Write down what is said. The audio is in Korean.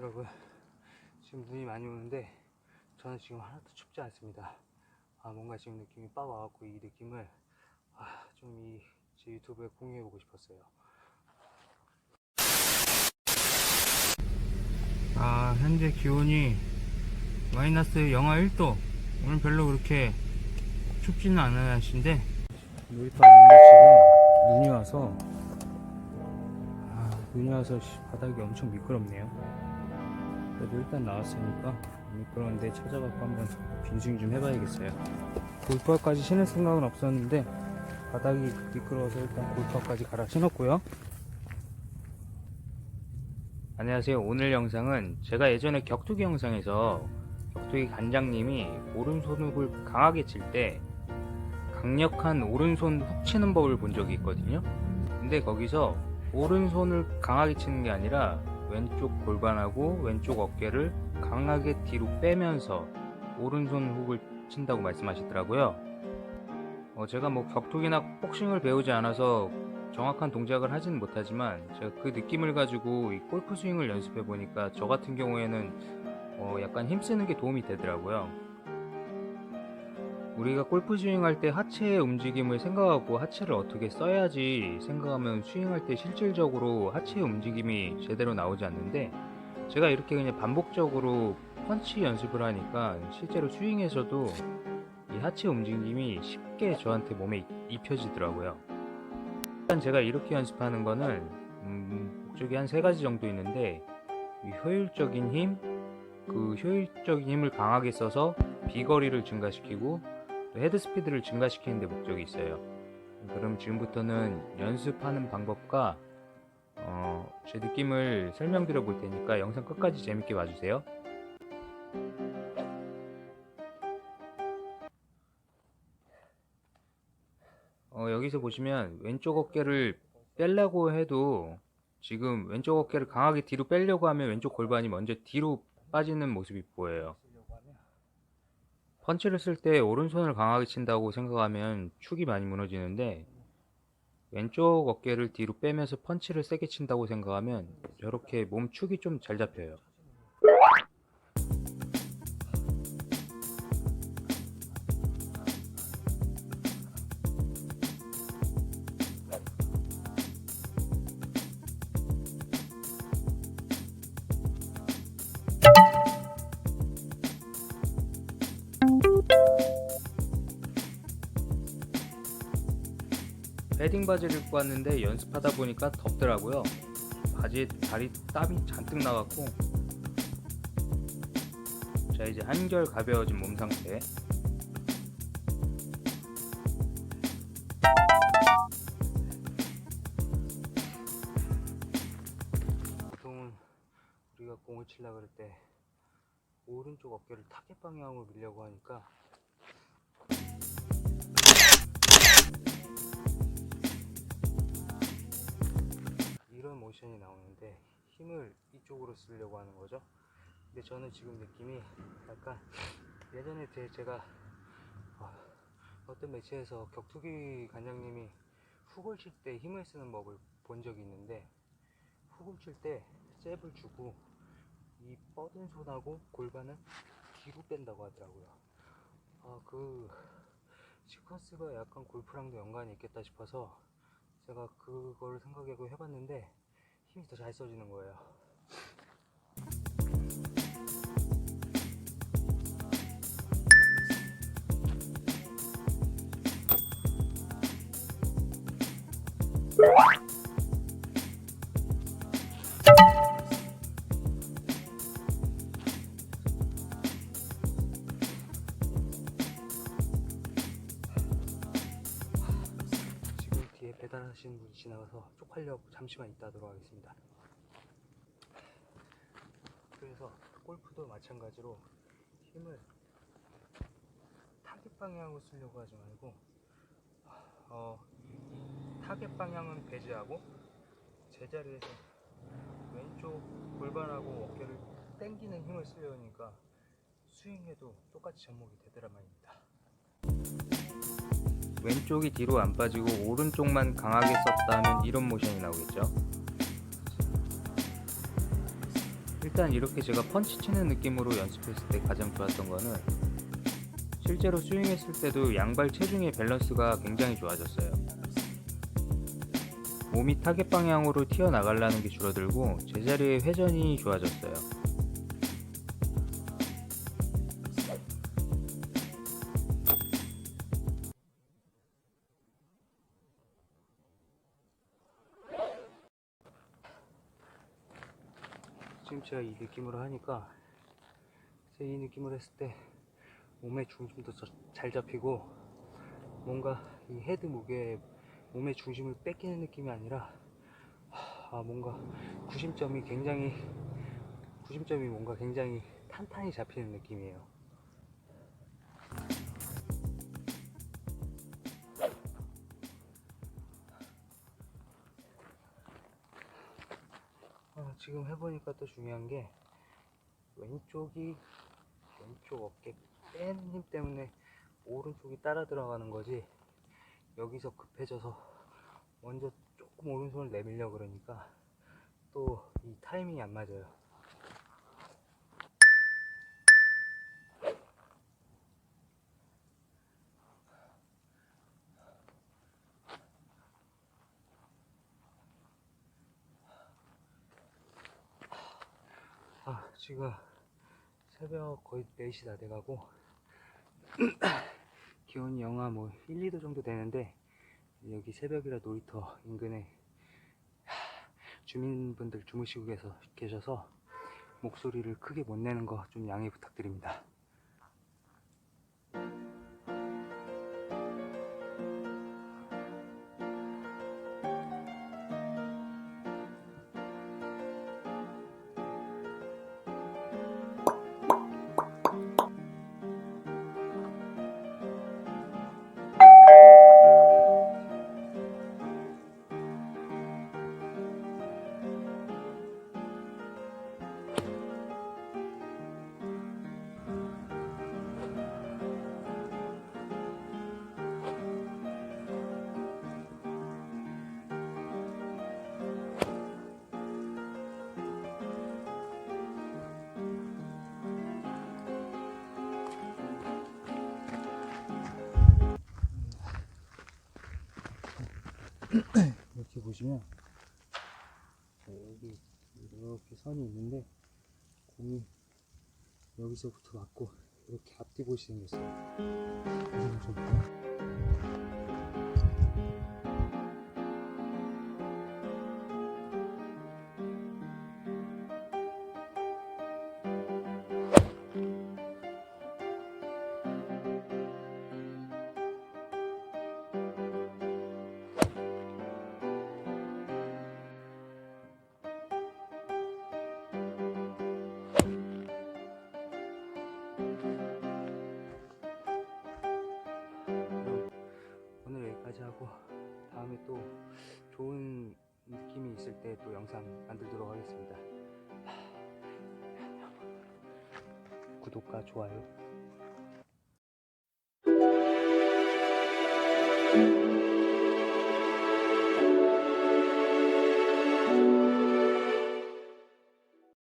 여러분 지금 눈이 많이 오는데 저는 지금 하나도 춥지 않습니다. 아 뭔가 지금 느낌이 빡 와갖고 이 느낌을 아, 좀이 제 유튜브에 공유해보고 싶었어요. 아 현재 기온이 마이너스 영하 1도 오늘 별로 그렇게 춥지는 않은 날씨인데 놀이터 안에 지금 눈이 와서 아, 눈이 와서 씨, 바닥이 엄청 미끄럽네요. 그래도 일단 나왔으니까 미끄러운데 찾아갖고 한번 빈스윙 좀 해봐야겠어요. 골프화까지 신을 생각은 없었는데 바닥이 미끄러워서 일단 골프화까지 갈아 신었고요. 안녕하세요. 오늘 영상은 제가 예전에 격투기 영상에서 격투기 관장님이 오른손 훅을 강하게 칠 때 강력한 오른손 훅 치는 법을 본 적이 있거든요. 근데 거기서 오른손을 강하게 치는 게 아니라 왼쪽 골반하고 왼쪽 어깨를 강하게 뒤로 빼면서 오른손 훅을 친다고 말씀하시더라고요. 어, 제가 뭐 격투기나 복싱을 배우지 않아서 정확한 동작을 하지는 못하지만 제가 그 느낌을 가지고 이 골프 스윙을 연습해 보니까 저 같은 경우에는 어, 약간 힘쓰는 게 도움이 되더라고요. 우리가 골프 스윙할 때 하체의 움직임을 생각하고 하체를 어떻게 써야지 생각하면 스윙할 때 실질적으로 하체의 움직임이 제대로 나오지 않는데 제가 이렇게 그냥 반복적으로 펀치 연습을 하니까 실제로 스윙에서도 이 하체 움직임이 쉽게 저한테 몸에 이- 입혀지더라고요. 일단 제가 이렇게 연습하는 거는 음, 목적이 한 세 가지 정도 있는데 이 효율적인 힘, 그 효율적인 힘을 강하게 써서 비거리를 증가시키고 또 헤드 스피드를 증가시키는 데 목적이 있어요. 그럼 지금부터는 연습하는 방법과 어, 제 느낌을 설명드려 볼 테니까 영상 끝까지 재밌게 봐주세요. 어, 여기서 보시면 왼쪽 어깨를 빼려고 해도 지금 왼쪽 어깨를 강하게 뒤로 빼려고 하면 왼쪽 골반이 먼저 뒤로 빠지는 모습이 보여요. 펀치를 쓸 때 오른손을 강하게 친다고 생각하면 축이 많이 무너지는데 왼쪽 어깨를 뒤로 빼면서 펀치를 세게 친다고 생각하면 저렇게 몸 축이 좀 잘 잡혀요. 패딩 바지를 입고 왔는데 연습하다 보니까 덥더라고요. 바지에 다리 땀이 잔뜩 나갔고 자 이제 한결 가벼워진 몸 상태 보통은 우리가 공을 치려 그럴 때 오른쪽 어깨를 타겟 방향으로 밀려고 하니까 이런 모션이 나오는데 힘을 이쪽으로 쓰려고 하는 거죠. 근데 저는 지금 느낌이 약간 예전에 제- 제가 어, 어떤 매체에서 격투기 관장님이 훅을 칠 때 힘을 쓰는 법을 본 적이 있는데 훅을 칠 때 잽을 주고 이 뻗은 손하고 골반을 뒤로 뺀다고 하더라고요. 아, 그 시퀀스가 약간 골프랑도 연관이 있겠다 싶어서 제가 그걸 생각하고 해봤는데 힘이 더 잘 써지는 거예요. 지나가서 쪽팔려 잠시만 있다 하도록 하겠습니다. 그래서 골프도 마찬가지로 힘을 타겟 방향으로 쓰려고 하지 말고 어, 타겟 방향은 배제하고 제자리에서 왼쪽 골반하고 어깨를 당기는 힘을 쓰려니까 스윙해도 똑같이 접목이 되더란 말입니다. 왼쪽이 뒤로 안 빠지고 오른쪽만 강하게 썼다 하면 이런 모션이 나오겠죠. 일단 이렇게 제가 펀치 치는 느낌으로 연습했을 때 가장 좋았던 거는 실제로 스윙했을 때도 양발 체중의 밸런스가 굉장히 좋아졌어요. 몸이 타겟 방향으로 튀어나가려는 게 줄어들고 제자리의 회전이 좋아졌어요. 지금 제가 이 느낌으로 하니까 이 느낌으로 했을 때 몸의 중심도 저- 잘 잡히고 뭔가 이 헤드 무게에 몸의 중심을 뺏기는 느낌이 아니라 하, 아 뭔가 구심점이 굉장히 구심점이 뭔가 굉장히 탄탄히 잡히는 느낌이에요. 지금 해보니까 또 중요한 게 왼쪽이 왼쪽 어깨 빼는 힘 때문에 오른쪽이 따라 들어가는 거지 여기서 급해져서 먼저 조금 오른손을 내밀려 그러니까 또 이 타이밍이 안 맞아요. 아, 지금 새벽 거의 4시 다 돼가고 기온이 영하 뭐 1, 2도 정도 되는데 여기 새벽이라 놀이터 인근에 하, 주민분들 주무시고 계서, 계셔서 목소리를 크게 못 내는 거 좀 양해 부탁드립니다. 이렇게 보시면 자, 여기 이렇게 선이 있는데 공이 여기서부터 맞고 이렇게 앞뒤 보시 생겼어요. 있을 때 또 영상 만들도록 하겠습니다. 구독과 좋아요